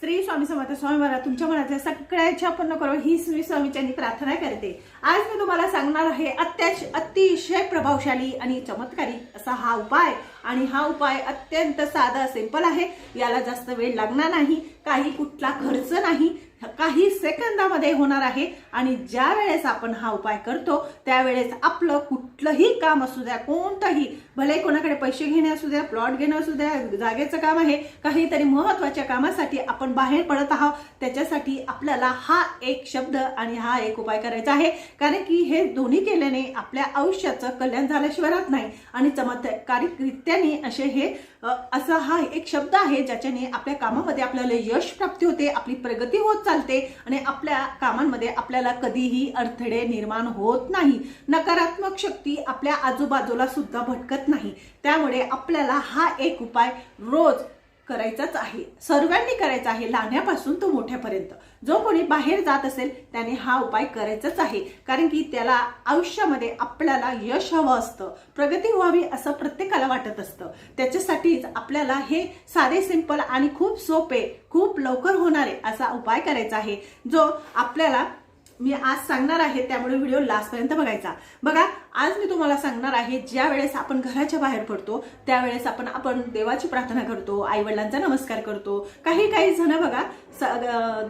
श्री स्वामी समर्थ स्वामी महाराज तुमच्या मनातल्या सगळ्याच्या पूर्ण करो ही श्री स्वामीच्यांनी प्रार्थना करते. आज मी तुम्हाला सांगणार आहे अत्याश अतिशय प्रभावशाली आणि चमत्कारी असा हा उपाय. आणि हा उपाय अत्यंत साधा सिंपल आहे. याला जास्त वेळ लागणार नाही. काही कुठला खर्च नाही. काही सेकंदामध्ये होणार आहे आणि ज्या वेळेस आपण हा उपाय करतो त्यावेळेस आपलं कुठलंही काम असू द्या कोणतंही भले कोणाकडे पैसे घेणे असू द्या प्लॉट घेणं असू द्या जागेचं काम आहे काहीतरी महत्त्वाच्या कामासाठी आपण बाहेर पडत आहोत त्याच्यासाठी आपल्याला हा एक शब्द आणि हा एक उपाय करायचा आहे. कारण की हे दोन्ही केल्याने आपल्या आयुष्याचं कल्याण झाल्याशिवाय राहत नाही आणि चमत्कारिकरित्याने असे हे असा हा एक शब्द आहे ज्याच्याने आपल्या कामामध्ये आपल्याला यश प्राप्ती होते आपली प्रगती होत चालते आणि आपल्या कामांमध्ये आपल्याला कधीही अडथळे निर्माण होत नाही. नकारात्मक शक्ती आपल्या आजूबाजूला सुद्धा भटकत नाही. त्यामुळे आपल्याला हा एक उपाय रोज करायचाच आहे. सर्वांनी करायचा आहे लहान्यापासून तो मोठ्यापर्यंत. जो कोणी बाहेर जात असेल त्याने हा उपाय करायचाच आहे. कारण की त्याला आयुष्यामध्ये आपल्याला यश हवं असतं. प्रगती व्हावी असं प्रत्येकाला वाटत असतं. त्याच्यासाठीच आपल्याला हे साधे सिंपल आणि खूप सोपे खूप लवकर होणारे असा उपाय करायचा आहे. जो आपल्याला मी आज सांगणार आहे त्यामुळे व्हिडिओ लास्टपर्यंत बघायचा. बघा आज मी तुम्हाला सांगणार आहे ज्या वेळेस आपण घराच्या बाहेर पडतो त्यावेळेस आपण आपण देवाची प्रार्थना करतो आई वडिलांचा नमस्कार करतो. काही काही जण बघा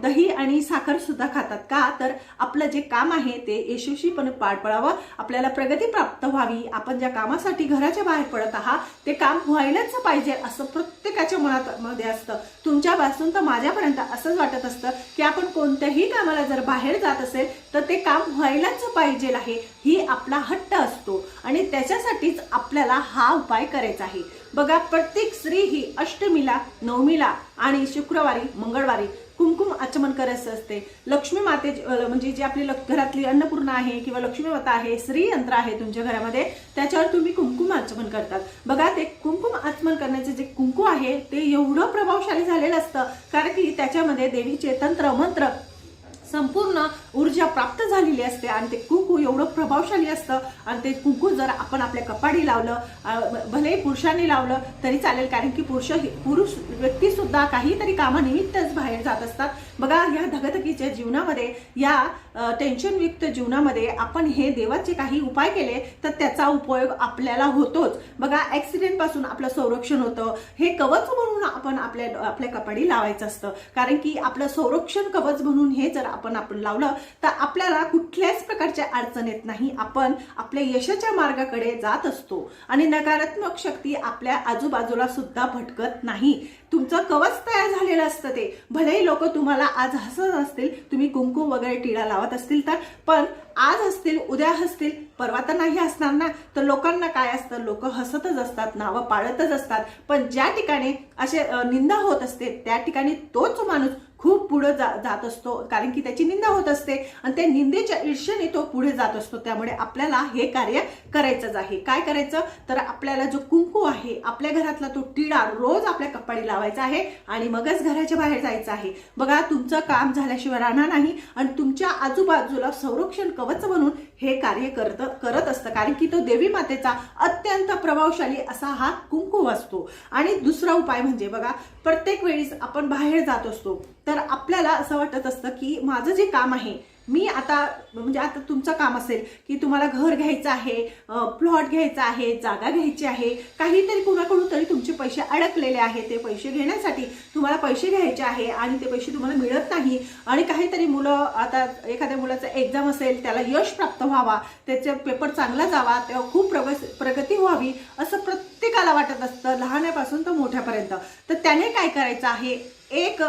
दही आणि साखर सुद्धा खातात का? तर आपलं जे काम आहे ते यशस्वीपणे पार पडावं आपल्याला प्रगती प्राप्त व्हावी. आपण ज्या कामासाठी घराच्या बाहेर पडत आहात ते काम व्हायलाच पाहिजे असं प्रत्येकाच्या मनात मध्ये असतं. तुमच्यापासून तर माझ्यापर्यंत असंच वाटत असतं की आपण कोणत्याही कामाला जर बाहेर जात असेल तर ते काम व्हायलाच पाहिजे आहे. ही आपला हट्ट असतो. आणि त्याच्यासाठीच आपल्याला हा उपाय करायचा आहे. बघा प्रत्येक स्त्री ही अष्टमीला नवमीला आणि शुक्रवारी मंगळवारी कुंकुम आचमन करायचं असते. लक्ष्मी माते म्हणजे जी आपली घरातली अन्नपूर्णा आहे किंवा लक्ष्मी माता आहे श्री यंत्र आहे तुमच्या घरामध्ये त्याच्यावर तुम्ही कुंकुम आचमन करतात. बघा ते कुंकुम आचमन करण्याचे जे कुंकू आहे ते एवढं प्रभावशाली झालेलं असतं कारण की त्याच्यामध्ये देवीचे तंत्र मंत्र संपूर्ण ऊर्जा प्राप्त झालेली असते आणि ते कुंकू एवढं प्रभावशाली असतं आणि ते कुंकू जर आपण आपल्या कपाडी लावलं भलेही पुरुषांनी लावलं तरी चालेल. कारण की पुरुष पुरुष व्यक्तीसुद्धा काहीतरी कामानिमित्तच बाहेर जात असतात. बघा या धगधगीच्या जीवनामध्ये या टेन्शनयुक्त जीवनामध्ये आपण हे देवाचे काही उपाय केले तर त्याचा उपयोग आपल्याला होतोच. बघा ॲक्सिडेंटपासून आपलं संरक्षण होतं. हे कवच म्हणून आपण आपल्या आपल्या कपाडी लावायचं असतं. कारण की आपलं संरक्षण कवच म्हणून हे जर आपण आपण लावलं तर आपल्याला कुठल्याच प्रकारच्या अडचण येत नाही. आपण आपल्या यशाच्या मार्गाकडे जात असतो आणि नकारात्मक शक्ती आपल्या आजूबाजूला सुद्धा भटकत नाही. तुमचं कवच तयार झालेलं असतं ते. भलेही लोक तुम्हाला आज हसत असतील तुम्ही कुंकू वगैरे टिळा लावत असतील तर पण आज असतील उद्या हसतील परवा तर नाही असणार ना. तर लोकांना काय असतं? लोक हसतच असतात नावं पाळतच असतात. पण ज्या ठिकाणी असे निंदा होत असते त्या ठिकाणी तोच माणूस खूप पुढं जा जात असतो. कारण की त्याची निंदा होत असते. आणि त्या निंदेच्या ईर्ष्येने तो पुढे जात असतो. त्यामुळे आपल्याला हे कार्य करायचंच आहे. काय करायचं? तर आपल्याला जो कुंकू आहे आपल्या घरातला तो टिळा रोज आपल्या कपाळी लावायचा आहे आणि मगच घराच्या बाहेर जायचं आहे. बघा तुमचं काम झाल्याशिवाय राहणार नाही आणि तुमच्या आजूबाजूला संरक्षण कवच म्हणून हे कार्य करत करत असतं. कारण की तो देवी मातेचा अत्यंत प्रभावशाली असा हा कुंकू असतो. आणि दुसरा उपाय म्हणजे बघा प्रत्येक वेळीस आपण बाहेर जात असतो. तर आपल्याला असं वाटत असतं की माझं जे काम आहे मी आता म्हणजे आता तुमचं काम असेल की तुम्हाला घर घ्यायचं आहे प्लॉट घ्यायचा आहे जागा घ्यायची आहे काहीतरी कुणाकडून तरी तुमचे पैसे अडकलेले आहे ते पैसे घेण्यासाठी तुम्हाला पैसे घ्यायचे आहे आणि ते पैसे तुम्हाला मिळत नाही. आणि काहीतरी मुलं आता एखाद्या मुलाचं एक्झाम असेल त्याला यश प्राप्त व्हावा त्याचा पेपर चांगला जावा तेव्हा खूप प्रगस प्रगती व्हावी असं प्रत्येकाला वाटत असतं लहानापासून तर मोठ्यापर्यंत. तर त्याने काय करायचं आहे? एक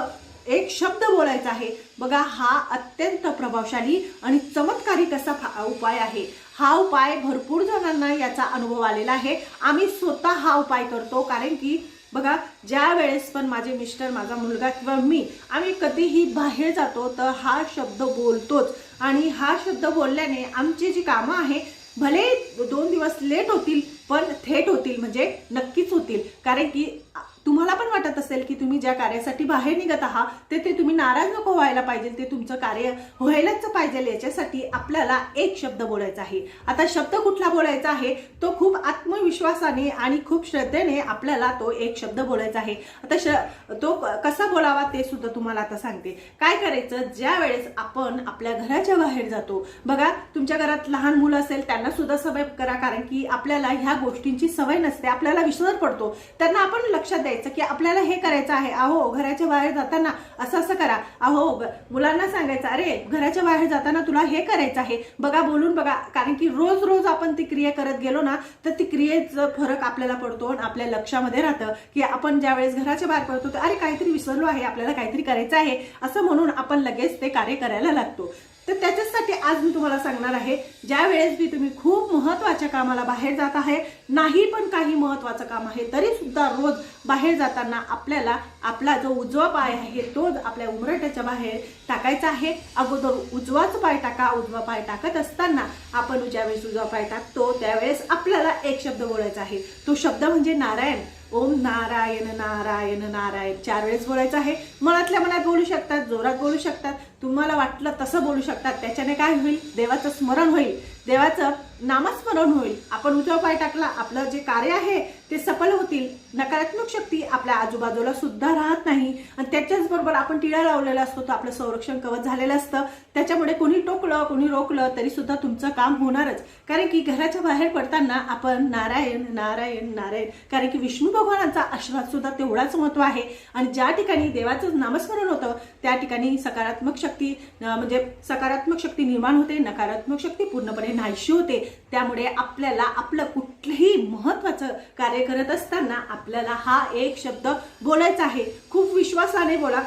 एक शब्द बोलायचा आहे. बघा हा अत्यंत प्रभावशाली आणि चमत्कारिक असा फा- उपाय आहे. हा उपाय भरपूर जणांना याचा अनुभव आलेला आहे. आम्ही स्वतः हा उपाय करतो कारण की बघा ज्या वेळेस पण माझे मिस्टर माझा मुलगा किंवा मी आम्ही कधीही बाहेर जातो तर हा शब्द बोलतोच. आणि हा शब्द बोलल्याने आमची जी कामं आहे भले दोन दिवस लेट होतील पण थेट होतील म्हणजे नक्कीच होतील. कारण की तुम्हाला पण वाटत असेल की तुम्ही ज्या कार्यासाठी बाहेर निघत आहात ते ते तुम्ही नाराज नको व्हायला पाहिजे ते तुमचं कार्य व्हायलाच पाहिजे याच्यासाठी आपल्याला एक शब्द बोलायचा आहे. आता शब्द कुठला बोलायचा आहे? तो खूप आत्मविश्वासाने आणि खूप श्रद्धेने आपल्याला तो एक शब्द बोलायचा आहे. आता श तो कसा बोलावा ते सुद्धा तुम्हाला आता सांगते. काय करायचं? ज्या वेळेस आपण आपल्या घराच्या बाहेर जातो बघा तुमच्या घरात लहान मुलं असेल त्यांना सुद्धा सवय करा कारण की आपल्याला ह्या गोष्टींची सवय नसते आपल्याला विसर पडतो. त्यांना आपण लक्षात द्यायचं की आपल्याला हे करायचं आहे. अहो घराच्या बाहेर जाताना असं असं करा. अहो मुलांना सांगायचं अरे घराच्या बाहेर जाताना तुला हे करायचं आहे. बघा बोलून बघा कारण की रोज रोज आपण ती क्रिया करत गेलो ना तर ती क्रियेचा फरक आपल्याला पडतो आणि आपल्या लक्षामध्ये राहतं की आपण ज्यावेळेस घराच्या बाहेर पडतो तर अरे काहीतरी विसरलो आहे आपल्याला काहीतरी करायचं आहे. असं म्हणून आपण लगेच ते कार्य करायला लागतो. तर त्याच्यासाठी आज मी तुम्हाला सांगणार आहे ज्या वेळेस मी तुम्ही खूप महत्त्वाच्या कामाला बाहेर जात आहे नाही पण काही महत्वाचं काम आहे तरी सुद्धा रोज बाहेर जाताना आपल्याला आपला जो उजवा पाय आहे तो आपल्या उमरट्याच्या बाहेर टाकायचा आहे. अगोदर उजवाच पाय टाका उजवा पाय टाकत असताना आपण ज्यावेळेस उजवा पाय टाकतो त्यावेळेस आपल्याला एक शब्द बोलायचा आहे. तो शब्द म्हणजे नारायण. ओम नारायण नारायण नारायण. चार वेळेस बोलायचं आहे. मनातल्या मनात बोलू शकतात जोरात बोलू शकतात. तुम्हाला वाटलं तसं बोलू शकतात. त्याच्याने काय होईल? देवाचं स्मरण होईल. देवाचं नामस्मरण होईल. आपण उजवा पाय टाकला आपलं जे कार्य आहे ते सफल होतील. नकारात्मक शक्ती आपल्या आजूबाजूला सुद्धा राहत नाही. आणि त्याच्याच बरोबर आपण टिळा लावलेला असतो तो आपलं संरक्षण कवच झालेलं असतं. त्याच्यामुळे कोणी टोकलं कोणी रोखलं तरी सुद्धा तुमचं काम होणारच. कारण की घराच्या बाहेर पडताना आपण नारायण नारायण नारायण. कारण की विष्णू भगवानांचा आशीर्वाद सुद्धा तेवढाच महत्त्व आहे. आणि ज्या ठिकाणी देवाचं नामस्मरण होतं त्या ठिकाणी सकारात्मक शक्ती म्हणजे सकारात्मक शक्ती निर्माण होते नकारात्मक शक्ती पूर्णपणे नाहीशी होते. त्यामुळे आपल्याला आपलं कुठलंही महत्वाचं कार्य करत असताना आपल्याला हा एक शब्द बोलायचा आहे. खूप विश्वासाने बोला.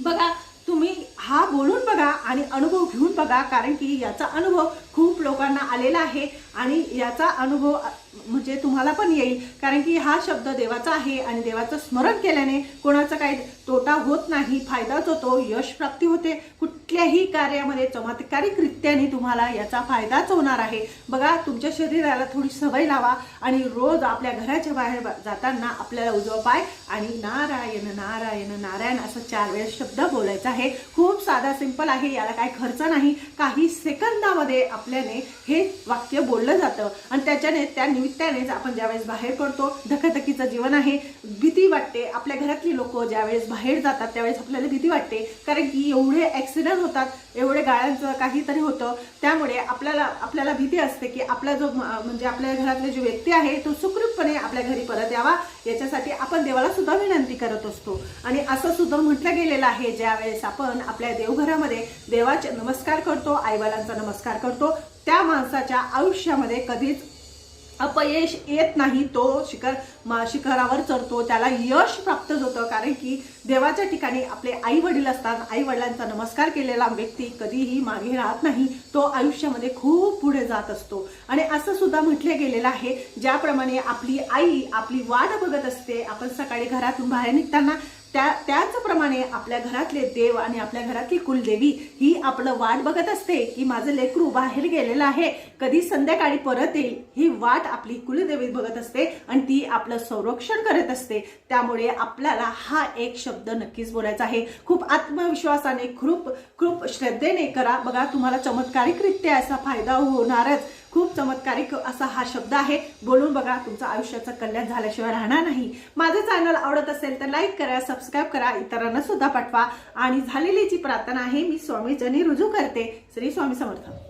बघा तुम्ही हा बोलून बघा आणि अनुभव घेऊन बघा कारण की याचा अनुभव खूप लोकांना आलेला आहे आणि याचा अनुभव म्हणजे तुम्हाला पण येईल. कारण की हा शब्द देवाचा आहे आणि देवाचं स्मरण केल्याने कोणाचा काही तोटा होत नाही फायदाच होतो यश प्राप्ती होते. कुठल्याही कार्यामध्ये चमत्कारिकरित्याने तुम्हाला याचा फायदाच होणार आहे. बघा तुमच्या शरीराला थोडी सवय लावा आणि रोज आपल्या घराच्या बाहेर जाताना आपल्याला उजवा पाय आणि नारायण नारायण नारायण असं चार वेळेस शब्द बोलायचा आहे. खूप साधा सिंपल आहे याला काय खर्च नाही. काही सेकंदामध्ये आपल्याने हे वाक्य बोललं जातं. आणि त्याच्याने त्या निमित्तानेच आपण ज्यावेळेस बाहेर पडतो धकाधकीचं जीवन आहे भीती वाटते. आपल्या घरातली लोक ज्यावेळेस बाहेर जातात त्यावेळेस आपल्याला भीती वाटते. कारण की एवढे ऍक्सिडेंट होतात एवढे गाळ्यांचं काहीतरी होतं. त्यामुळे आपल्याला आपल्याला भीती असते की आपला जो म्हणजे आपल्या घरातले जो व्यक्ती आहे तो सुखरूपपणे आपल्या घरी परत यावा. याच्यासाठी आपण देवाला सुद्धा विनंती करत असतो. आणि असं सुद्धा म्हटलं गेलेलं आहे ज्यावेळेस आपण आपल्या देवघरामध्ये देवाचे नमस्कार करतो आईवालांचा नमस्कार करतो. त्या माणसाच्या आयुष्यामध्ये कधीच अपयश येत नाही तो शिखर शिखरावर चढतो त्याला यश प्राप्त होतं. कारण की देवाच्या ठिकाणी आपले आई वडील असतात. आई वडिलांचा नमस्कार केलेला व्यक्ती कधीही मागे राहत नाही. तो आयुष्यामध्ये खूप पुढे जात असतो. आणि असं सुद्धा म्हटले गेलेलं आहे. ज्याप्रमाणे आपली आई आपली वाट बघत असते. आपण सकाळी घरातून बाहेर निघताना त्या त्याचप्रमाणे आपल्या घरातले देव आणि आपल्या घरातली कुलदेवी ही आपलं वाट बघत असते की माझं लेकरू बाहेर गेलेलं आहे. कधी संध्याकाळी परत येईल ही वाट आपली कुलदेवी बघत असते आणि ती आपलं संरक्षण करत असते. त्यामुळे आपल्याला हा एक शब्द नक्कीच बोलायचा आहे. खूप आत्मविश्वासाने खूप खूप श्रद्धेने करा. बघा तुम्हाला चमत्कारिकरित्या असा फायदा होणारच. खूप चमत्कारिक असा हा शब्द आहे. बोलून बघा तुमचं आयुष्याचं कल्याण झाल्याशिवाय राहणार नाही. माझं चॅनल आवडत असेल तर लाईक करा सबस्क्राईब करा इतरांना सुद्धा पाठवा. आणि झालेली जी प्रार्थना आहे मी स्वामी जनी रुजू करते. श्री स्वामी समर्थ.